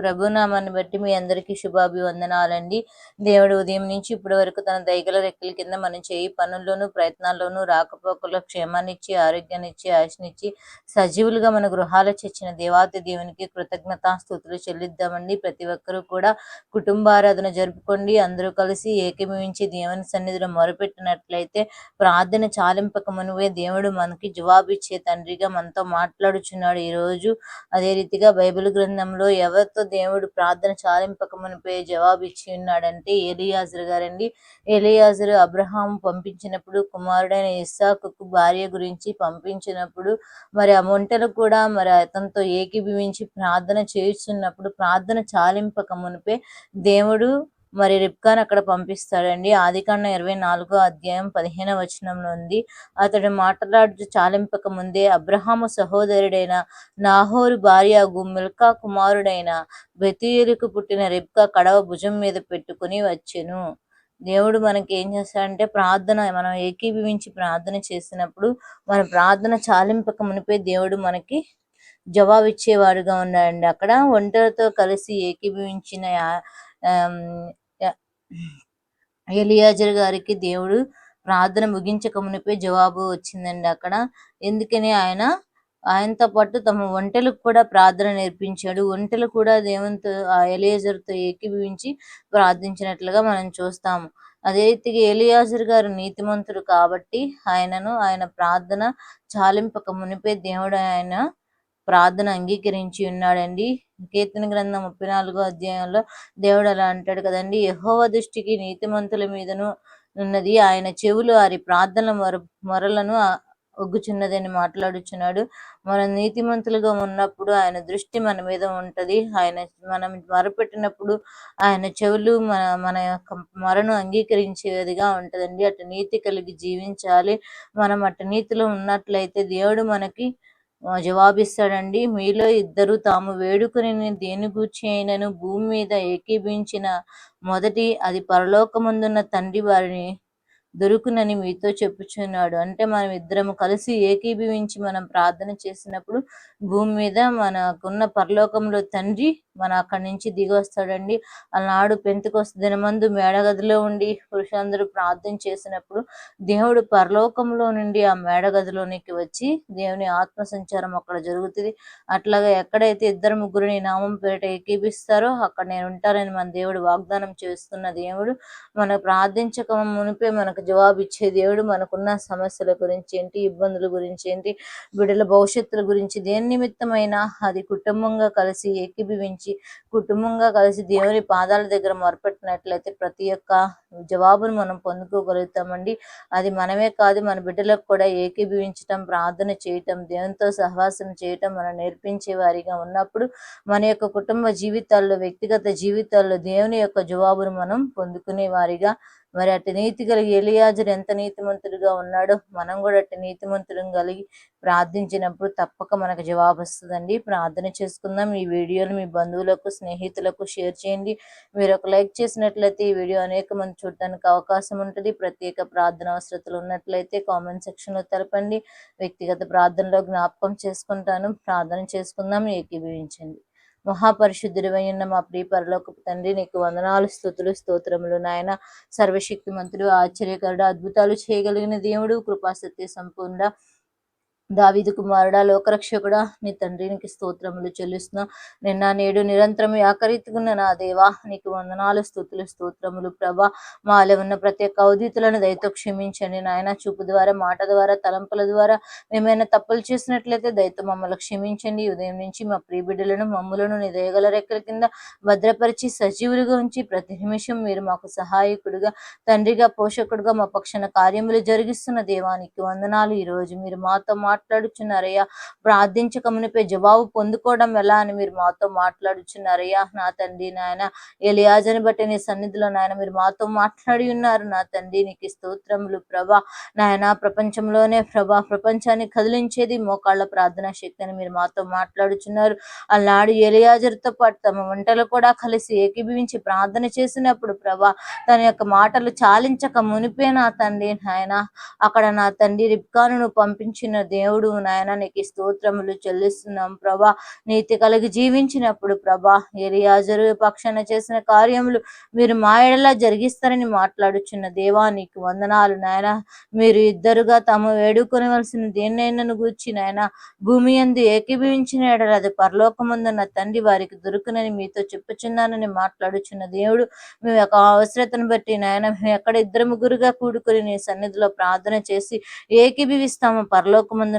ప్రభునామాన్ని బట్టి మీ అందరికీ శుభాభివందనాలండి. దేవుడు ఉదయం నుంచి ఇప్పటి వరకు తన దైగల రెక్కల కింద మనం చేయి పనుల్లోనూ ప్రయత్నాల్లోనూ రాకపోకల్లో క్షేమాన్నిచ్చి ఆరోగ్యాన్నిచ్చి ఆశనిచ్చి సజీవులుగా మన గృహాల చచ్చిన దేవాతి దేవునికి కృతజ్ఞతా స్థుతులు చెల్లిద్దామండి. ప్రతి ఒక్కరూ కూడా కుటుంబారాధన జరుపుకోండి. అందరూ కలిసి ఏకీభవించి దేవుని సన్నిధిలో మొరపెట్టినట్లయితే ప్రార్థన చాలింపక మనువే దేవుడు మనకి జవాబిచ్చే తండ్రిగా మనతో మాట్లాడుచున్నాడు ఈ రోజు అదే రీతిగా బైబిల్ గ్రంథంలో ఎవరితో దేవుడు ప్రార్థన చాలింపకమునిపై జవాబు ఇచ్చి ఉన్నాడంటే ఏలియాజరు గారండి. ఏలియాజరు అబ్రహాం పంపించినప్పుడు కుమారుడైన ఇస్సాకుకు భార్య గురించి పంపించినప్పుడు మరి ఆ వంటలు కూడా మరి అతనితో ఏకీభవించి ప్రార్థన చేస్తున్నప్పుడు ప్రార్థన చాలింపకమునిపై దేవుడు మరి రిప్కాన్ అక్కడ పంపిస్తాడండి. ఆదికాండ ఇరవై నాలుగో అధ్యాయం పదిహేన వచనంలో ఉంది. అతడు మాట్లాడుతూ చాలింపక ముందే అబ్రహాము సహోదరుడైన నాహోరు భార్య మిల్కా కుమారుడైన బెతీయులకు పుట్టిన రిప్కా కడవ భుజం మీద పెట్టుకుని వచ్చెను. దేవుడు మనకి ఏం చేస్తాడంటే ప్రార్థన మనం ఏకీభవించి ప్రార్థన చేసినప్పుడు మన ప్రార్థన చాలింపక మునిపే దేవుడు మనకి జవాబిచ్చేవాడుగా ఉన్నాడండి. అక్కడ ఒంటరితో కలిసి ఏకీభవించిన ఎలియాజర్ గారికి దేవుడు ప్రార్థన ముగించక మునిపే జవాబు వచ్చిందండి అక్కడ. ఎందుకని ఆయన ఆయనతో పాటు తమ ఒంటెలకు కూడా ప్రార్థన నేర్పించాడు. ఒంటెలు కూడా దేవునితో ఆ ఎలియాజర్తో ఏకీభవించి ప్రార్థించినట్లుగా మనం చూస్తాము. అదే రీతిగా ఎలియాజర్ గారు నీతిమంతుడు కాబట్టి ఆయనను ఆయన ప్రార్థన చాలింపక మునిపే దేవుడు ఆయన ప్రార్థన అంగీకరించి ఉన్నాడండి. కీర్తన గ్రంథం ముప్పై నాలుగో అధ్యాయంలో దేవుడు అలా అంటాడు కదండి యహోవ దృష్టికి నీతిమంతుల మీదను ఉన్నది ఆయన చెవులు వారి ప్రార్థన మొర మొరలను ఒగ్గుచున్నదని మాట్లాడుచున్నాడు. మనం నీతిమంతులుగా ఉన్నప్పుడు ఆయన దృష్టి మన మీద ఉంటది. ఆయన మనం మొరపెట్టినప్పుడు ఆయన చెవులు మన మన యొక్క మొరను అంగీకరించేదిగా ఉంటదండి. అటు నీతి కలిగి జీవించాలి. మనం అటు నీతిలో ఉన్నట్లయితే దేవుడు మనకి జవాబిస్తాడండి. మీలో ఇద్దరు తాము వేడుకుని దేని గూర్చి అయినను భూమి మీద ఏకీభించిన మొదటి అది పరలోకమందున్న తండ్రి వారిని దొరుకునని మీతో చెప్పుచున్నాడు. అంటే మనం ఇద్దరము కలిసి ఏకీభవించి మనం ప్రార్థన చేసినప్పుడు భూమి మీద మనకున్న పరలోకంలో తండ్రి మన అక్కడి నుంచి దిగి వస్తాడండి ఆనాడు పెంతుకొస్త దినమందు మేడగదిలో ఉండి పురుషులందరూ ప్రార్థన చేసినప్పుడు దేవుడు పరలోకంలో నుండి ఆ మేడగదిలోనికి వచ్చి దేవుని ఆత్మ సంచారం అక్కడ జరుగుతుంది. అట్లాగా ఎక్కడైతే ఇద్దరు ముగ్గురిని నామం పేరిట ఏకీపిస్తారో అక్కడ నేను ఉంటానని మన దేవుడు వాగ్దానం చేస్తున్న దేవుడు మన ప్రార్థించక మునిపే మనకు జవాబు ఇచ్చే దేవుడు మనకున్న సమస్యల గురించి ఏంటి ఇబ్బందుల గురించి ఏంటి బిడ్డల భవిష్యత్తుల గురించి దేని నిమిత్తమైనా అది కుటుంబంగా కలిసి ఏకీభవించి కలిసి కుటుంబంగా కలిసి దేవుని పాదాల దగ్గర మొరపెట్టినట్లయితే ప్రతి ఒక్క జవాబును మనం పొందుకోగలుగుతామండి. అది మనమే కాదు మన బిడ్డలకు కూడా ఏకీభవించటం ప్రార్థన చేయటం దేవునితో సహవాసం చేయటం మనం నేర్పించే వారిగా ఉన్నప్పుడు మన యొక్క కుటుంబ జీవితాల్లో వ్యక్తిగత జీవితాల్లో దేవుని యొక్క జవాబును మనం పొందుకునే వారిగా మరి అటు నీతి కలిగి ఎలియాజరు ఎంత నీతిమంతుడిగా ఉన్నాడో మనం కూడా అటు నీతిమంతులను కలిగి ప్రార్థించినప్పుడు తప్పక మనకు జవాబు వస్తుందండి ప్రార్థన చేసుకుందాం. ఈ వీడియోలు మీ బంధువులకు స్నేహితులకు షేర్ చేయండి. మీరు ఒక లైక్ చేసినట్లయితే ఈ వీడియో అనేక మంది చూడటానికి అవకాశం ఉంటుంది. ప్రత్యేక ప్రార్థన అవసరతలు ఉన్నట్లయితే కామెంట్ సెక్షన్లో తెలపండి. వ్యక్తిగత ప్రార్థనలో జ్ఞాపకం చేసుకుంటాను. ప్రార్థన చేసుకుందాం. ఏకీభవించండి. మహాపరిశుద్ధుడివై ఉన్న మా ప్రియ పరలోకపు తండ్రి నీకు వందనాలు స్థుతులు స్తోత్రములు నాయన. సర్వశక్తి మంత్రుడు ఆశ్చర్యకరుడు అద్భుతాలు చేయగలిగిన దేవుడు కృపాసత్య సంపూర్ణ దావిదు కుమారుడా లోకరక్షకుడా నీ తండ్రికి స్తోత్రములు చెల్లిస్తున్నా. నిన్న నేడు నిరంతరం ఆకరితుకున్న నా దేవా నీకు వందనాలు స్థుతులు స్తోత్రములు ప్రభా. మాలో ఉన్న ప్రతి ఒక్క అవధితులను దయతో క్షమించండి. నాయన చూపు ద్వారా మాట ద్వారా తలంపుల ద్వారా మేమైనా తప్పులు చేసినట్లయితే దయతో మమ్మల్ని క్షమించండి. ఉదయం నుంచి మా ప్రియబిడ్డలను మమ్ములను నీ దయగల రెక్కల కింద భద్రపరిచి సజీవులుగా ఉంచి ప్రతి నిమిషం మీరు మాకు సహాయకుడిగా తండ్రిగా పోషకుడుగా మా పక్షాన కార్యములు జరిగిస్తున్న దేవానికి వందనాలు. ఈ రోజు మీరు మాతో మాట మాట్లాడుచున్నారయ్యా. ప్రార్థించక మునిపే జవాబు పొందుకోవడం ఎలా అని మీరు మాతో మాట్లాడుచున్నారయ్యా. నా తండ్రి నాయన ఎలియాజని బట్టి నీ సన్నిధిలో నాయన మీరు మాతో మాట్లాడి ఉన్నారు. నా తండ్రి నీకు స్తోత్రములు ప్రభా. నాయన ప్రపంచంలోనే ప్రభా ప్రపంచాన్ని కదిలించేది మోకాళ్ళ ప్రార్థన శక్తి అని మీరు మాతో మాట్లాడుచున్నారు. అలాడు ఎలియాజర్తో పాటు తమ వంటలు కూడా కలిసి ఏకీభవించి ప్రార్థన చేసినప్పుడు ప్రభా తన యొక్క మాటలు చాలించక మునిపే నా తండ్రి నాయన అక్కడ నా తండ్రి రిప్కాను పంపించిన దేవుడు దేవుడు నాయన నీకు స్తోత్రములు చెల్లిస్తున్నాం ప్రభా. నీతి కలిగి జీవించినప్పుడు ప్రభా ఎరియాజరు పక్షాన చేసిన కార్యములు మీరు మా ఎడలా జరిగిస్తారని మాట్లాడుచున్న దేవా నీకు వందనాలు నాయన. మీరు ఇద్దరుగా తాము వేడుకొనవలసిన దేన్నైనా గూర్చి నాయన భూమి ఎందు ఏకీభవించిన ఎడల అది పరలోకముందున్న తండ్రి వారికి దొరుకునని మీతో చెప్పుచున్నానని మాట్లాడుచున్న దేవుడు మేము యొక్క అవసరతను బట్టి నాయన మేము ఎక్కడ ఇద్దరు ముగ్గురుగా కూడుకొని నీ సన్నిధిలో ప్రార్థన చేసి ఏకీభవిస్తాము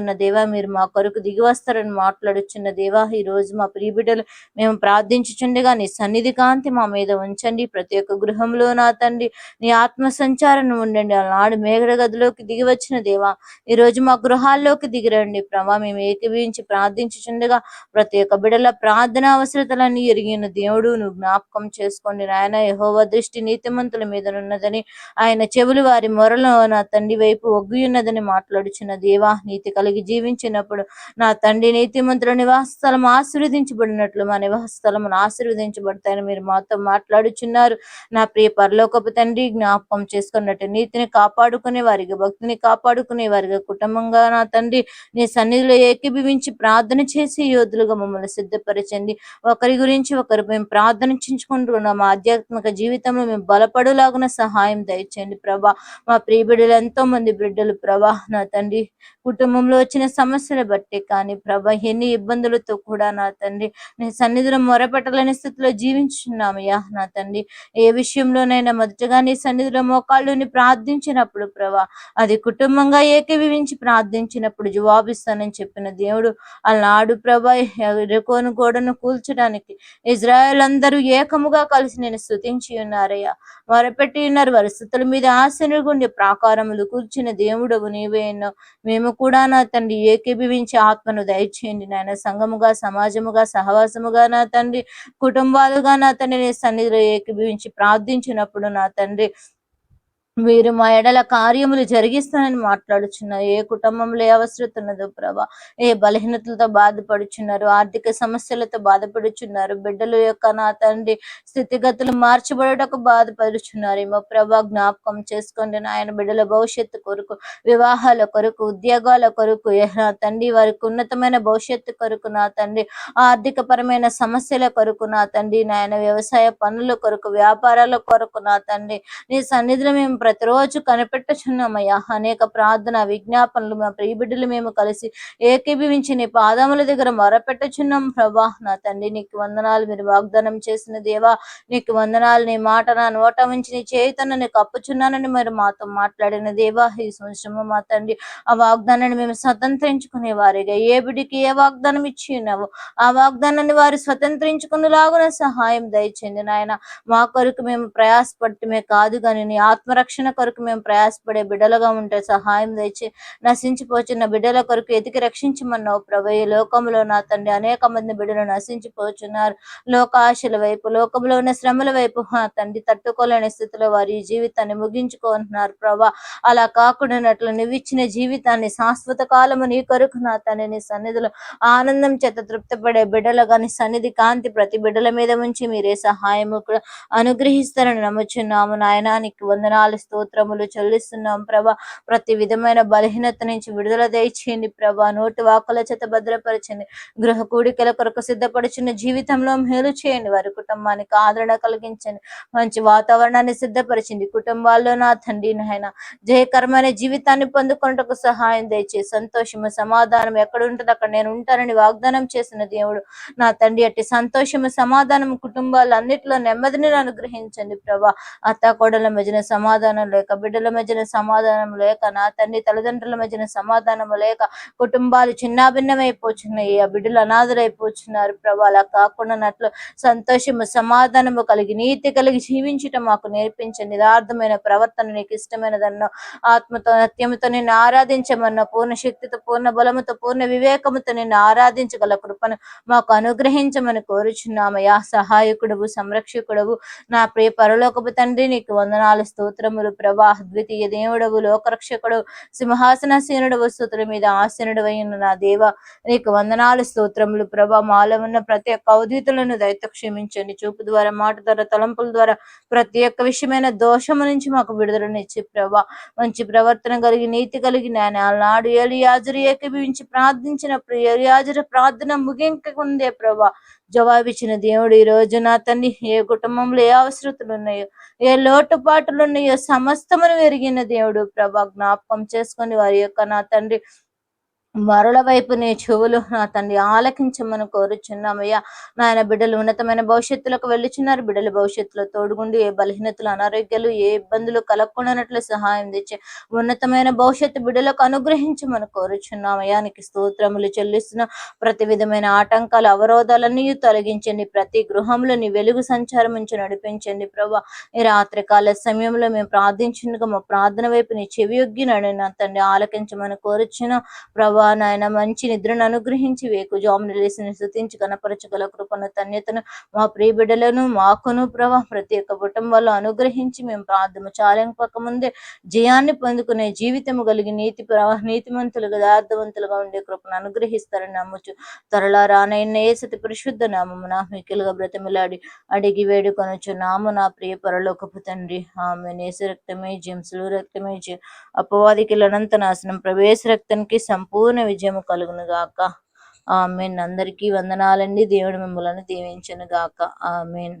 పరలోకముందున్న దేవా మీరు మా కొరకు దిగి వస్తారని మాట్లాడుచున్న దేవా ఈ రోజు మా ప్రియబిడ్డలు మేము ప్రార్థించుచుండగా నీ సన్నిధి కాంతి మా మీద ఉంచండి. ప్రతి ఒక్క గృహంలో నా తండ్రి నీ ఆత్మ సంచారం ఉండండి. ఆనాడు మేఘడ గదిలోకి దిగి వచ్చిన దేవా ఈ రోజు మా గృహాల్లోకి దిగిరండి ప్రభా మేము ఏకీభవించి ప్రార్థించుచుండగా ప్రతి ఒక్క బిడ్డల ప్రార్థన అవసరతలన్నీ ఎరిగిన దేవుడు నువ్వు జ్ఞాపకం చేసుకోండి. నాయన యహోవ దృష్టి నీతిమంతుల మీద ఉన్నదని ఆయన చెవులు వారి మొరలో నా తండ్రి వైపు ఒగ్గి ఉన్నదని మాట్లాడుచున్న దేవా నీతి కలిగి జీవించినప్పుడు నా తండ్రి నీతిమంతుల నివాస స్థలం ఆశీర్వదించబడినట్లు మా నివాస స్థలం ఆశీర్వదించబడతాయని మీరు మాతో మాట్లాడుచున్నారు. నా ప్రియ పరలోకపు తండ్రి జ్ఞాపకం చేసుకున్నట్టు నీతిని కాపాడుకునే వారిగా భక్తిని కాపాడుకునే వారిగా కుటుంబంగా నా తండ్రి నీ సన్నిధిలో ఏకీభవించి ప్రార్థన చేసి యోధులుగా మమ్మల్ని సిద్ధపరచండి. ఒకరి గురించి ఒకరు మేము ప్రార్థనించుకుంటున్నాం. మా ఆధ్యాత్మిక జీవితంలో మేము బలపడులాగున సహాయం దయచేయండి ప్రభా. మా ప్రియ బిడ్డలు ఎంతో మంది బిడ్డలు ప్రభా. నా తండ్రి కుటుంబంలో వచ్చిన సమస్యలు బట్టి కానీ ప్రభ ఎన్ని ఇబ్బందులతో కూడా నా తండ్రి నీ సన్నిధిలో మొరపెట్టలేని స్థితిలో జీవించున్నామయ్యా నా తండ్రి. ఏ విషయంలోనైనా మొదటగా నీ సన్నిధిలో మోకాళ్ళుని ప్రార్థించినప్పుడు ప్రభా అది కుటుంబంగా ఏకీభవించి ప్రార్థించినప్పుడు జవాబిస్తానని చెప్పిన దేవుడు అలనాడు ప్రభా ఎరుకోను గోడను కూల్చడానికి ఇజ్రాయెల్ అందరూ ఏకముగా కలిసి నేను స్థుతించి ఉన్నారయ్యా. మొరపెట్టి ఉన్నారు వారి స్థుతుల మీద ఆశనుగుండి ప్రాకారములు కూర్చిన దేవుడవు నీవే ఎన్నో. మేము కూడా నా తండ్రి ఏకీభవించి ఆత్మను దయచేయండి నాయన. సంఘముగా సమాజముగా సహవాసముగా నా తండ్రి కుటుంబాలుగా నా తండ్రి నీ సన్నిధిలో ఏకీభవించి ప్రార్థించినప్పుడు నా తండ్రి మీరు మా ఎడల కార్యములు జరిగిస్తానని మాట్లాడుచున్నారు ఏ కుటుంబంలో ఏ అవసరత ఉన్నదో ప్రభా ఏ బలహీనతలతో బాధపడుచున్నారు ఆర్థిక సమస్యలతో బాధపడుచున్నారు బిడ్డల యొక్క నా తండ్రి స్థితిగతులు మార్చబడటకు బాధపడుచున్నారేమో ప్రభా జ్ఞాపకం చేసుకోండి నాయన బిడ్డల భవిష్యత్తు కొరకు వివాహాల కొరకు ఉద్యోగాల కొరకు నా తండ్రి వారికి ఉన్నతమైన భవిష్యత్తు కొరకు నా తండ్రి ఆర్థిక పరమైన సమస్యల కొరకు నా తండ్రి నాయన వ్యవసాయ పనుల కొరకు వ్యాపారాల కొరకు నా తండ్రి నీ సన్నిధిలో మేము ప్రతిరోజు కనిపెట్టుచున్నామయ్యా. అనేక ప్రార్థన విజ్ఞాపనలు మా ప్రియబిడ్డలు మేము కలిసి ఏకీభవించి నీ పాదముల దగ్గర మొరపెట్టుచున్నాం ప్రభా. నా తండ్రి నీకు వందనాలు. మీరు వాగ్దానం చేసిన దేవా నీకు వందనాలు. నీ మాట నా నోట ఉంచి నీ చేతను నీకు అప్పుచున్నానని మరి మాతో మాట్లాడిన దేవా ఈ సంవత్సరము మా తండ్రి ఆ వాగ్దానాన్ని మేము స్వతంత్రించుకునే వారిగా ఏ బిడికి ఏ వాగ్దానం ఇచ్చి ఉన్నావు ఆ వాగ్దానాన్ని వారు స్వతంత్రించుకునేలాగున సహాయం దయచేయండి నాయన. మా కొరకు మేము ప్రయాసపడటమే కాదు కానీ నీ రక్షణ కొరకు మేము ప్రయాసపడే బిడ్డలుగా ఉంటే సహాయం తెచ్చి నశించిపోచున్న బిడ్డల కొరకు ఎతికి రక్షించమన్నావు ప్రభు. ఈ లోకంలో నా తండ్రి అనేక మంది బిడ్డలు నశించిపోచున్నారు. లోక ఆశల వైపు లోకంలో ఉన్న శ్రమల వైపు నా తండ్రి తట్టుకోలేని స్థితిలో వారి జీవితాన్ని ముగించుకుంటున్నారు ప్రభా. అలా కాకుండానట్లు నువ్విచ్చిన జీవితాన్ని శాశ్వత కాలము నీ కొరకు నా తండ్రి నీ సన్నిధిలో ఆనందం చేత తృప్తిపడే బిడ్డలు కానీ సన్నిధి కాంతి ప్రతి బిడ్డల మీద ఉంచి మీరే సహాయము కూడా అనుగ్రహిస్తారని నమ్ముచున్నాము నాయన. నీకు వందనాలు స్తోత్రములు చెల్లిస్తున్నాం ప్రభా. ప్రతి విధమైన బలహీనత నుంచి విడుదల దయచేయండి ప్రభా. నోటి వాకుల చేత భద్రపరచండి. గృహ కూడికల కొరకు సిద్ధపడుచున్న జీవితంలో మేలు చేయండి. వారి కుటుంబానికి ఆదరణ కలిగించండి. మంచి వాతావరణాన్ని సిద్ధపరిచింది కుటుంబాల్లో నా తండ్రి నాయన జయకరమైన జీవితాన్ని పొందుకొనుటకు సహాయం దయచేసి సంతోషము సమాధానం ఎక్కడ ఉంటుంది అక్కడ నేను ఉంటానని వాగ్దానం చేసిన దేవుడు. నా తండ్రి అట్టి సంతోషము సమాధానం కుటుంబాలన్నిటిలో నెమ్మదిని అనుగ్రహించండి ప్రభా. అత్త కోడల మధ్యన సమాధానం లేక బిడ్డల మధ్యన సమాధానం లేక నా తండ్రి తల్లిదండ్రుల మధ్యన సమాధానం లేక కుటుంబాలు చిన్నాభిన్నమైపోతున్నాయి ఆ బిడ్డలు అనాథలైపోతున్నారు ప్రభా అలా కాకుండానట్లు సంతోషము సమాధానము కలిగి నీతి కలిగి జీవించటం మాకు నేర్పించండి. యథార్థమైన ప్రవర్తన నీకు ఇష్టమైనదన్నో ఆత్మతో నత్యముతో నిన్ను ఆరాధించమన్న పూర్ణ శక్తితో పూర్ణ బలముతో పూర్ణ వివేకముతో నిన్ను ఆరాధించగల కృపను మాకు అనుగ్రహించమని కోరుచున్నామయ్యా. సహాయకుడవు సంరక్షకుడవు. నా ప్రియ పరలోకపు తండ్రి నీకు వందనాలు స్తోత్రము స్తోత్రములు ప్రభా ద్వితీయ దేవుడవు లోకరక్షకుడు సింహాసనసీనుడు స్తోత్రం మీద ఆసనుడు అయిన నా దేవ నీకు వందనాలు స్తోత్రములు. ప్రభా మాలో ఉన్న ప్రతి ఒక్క అవధితులను దయతో క్షమించండి. చూపు ద్వారా మాట ద్వారా తలంపుల ద్వారా ప్రతి ఒక్క విషయమైన దోషము నుంచి మాకు విడుదలనిచ్చి ప్రభా మంచి ప్రవర్తన కలిగి నీతి కలిగి నేను ఆనాడు ఎలియాజరు ఏకీభవించి ప్రార్థించినప్పుడు ఎలియాజరు ప్రార్థన ముగింకకుందే ప్రభా. జవాబిచ్చిన దేవుడు ఈ రోజు నా తన్ని ఏ కుటుంబంలో ఏ అవసరతలు ఉన్నాయో ఏ లోటుపాటులు ఉన్నాయో సమస్తమును ఎరిగిన దేవుడు. ప్రభా జ్ఞాపకం చేసుకొని వారి యొక్క నా తండ్రి మరల వైపు నీ చెవులు నా తండ్రి ఆలకించమని కోరుచున్నామయ్యా. నాయన బిడ్డలు ఉన్నతమైన భవిష్యత్తులకు వెళ్ళుచున్నారు. బిడ్డల భవిష్యత్తులో తోడుగుండి ఏ బలహీనతలు అనారోగ్యాలు ఏ ఇబ్బందులు కలగకుండానట్లు సహాయం తెచ్చే ఉన్నతమైన భవిష్యత్తు బిడ్డలకు అనుగ్రహించమని కోరుచున్నామయ్యా. నీకు స్తోత్రములు చెల్లిస్తున్న ప్రతి విధమైన ఆటంకాలు అవరోధాలన్నీ తొలగించండి. ప్రతి గృహంలో నీ వెలుగు సంచారం నుంచి నడిపించండి ప్రభా. ఈ రాత్రికాల సమయంలో మేము ప్రార్థించుండగా మా ప్రార్థన వైపు నీ చెవి యొగ్గి నడు తండ్రి ఆలకించమని కోరుచున్నాం. ప్రభా నాయన మంచి నిద్రను అనుగ్రహించి వేకు. జామును లేసిన శృతించి కనపరచగల కృపను ధన్యతను మా ప్రియ బిడ్డలను మాకును ప్రభా. ప్రతి ఒక్క కుటుంబాల్లో అనుగ్రహించి మేము ప్రార్థన చాలింపక ముందే జయాన్ని పొందుకునే జీవితము కలిగి నీతి ప్ర- నీతిమంతులుగా యథార్థవంతులుగా ఉండే కృపను అనుగ్రహిస్తారని నమ్ముచు. త్వరలా రానైన ఏసతి పరిశుద్ధ నామమున మికిలుగా బ్రతిమిలాడి అడిగి వేడుకొనొచ్చు నాము నా ప్రియ పరలోకపు తండ్రి. ఆమె నేసు రక్తమే జింసులు రక్తమే జి అపవాదికి లనంత నాశనం ప్రవేశ రక్తానికి సంపూర్ణ విజయము కలుగును గాక. ఆమెన్. అందరికీ వందనాలండి. దేవుడు మిమ్మల్ని దీవించును గాక. ఆమెన్.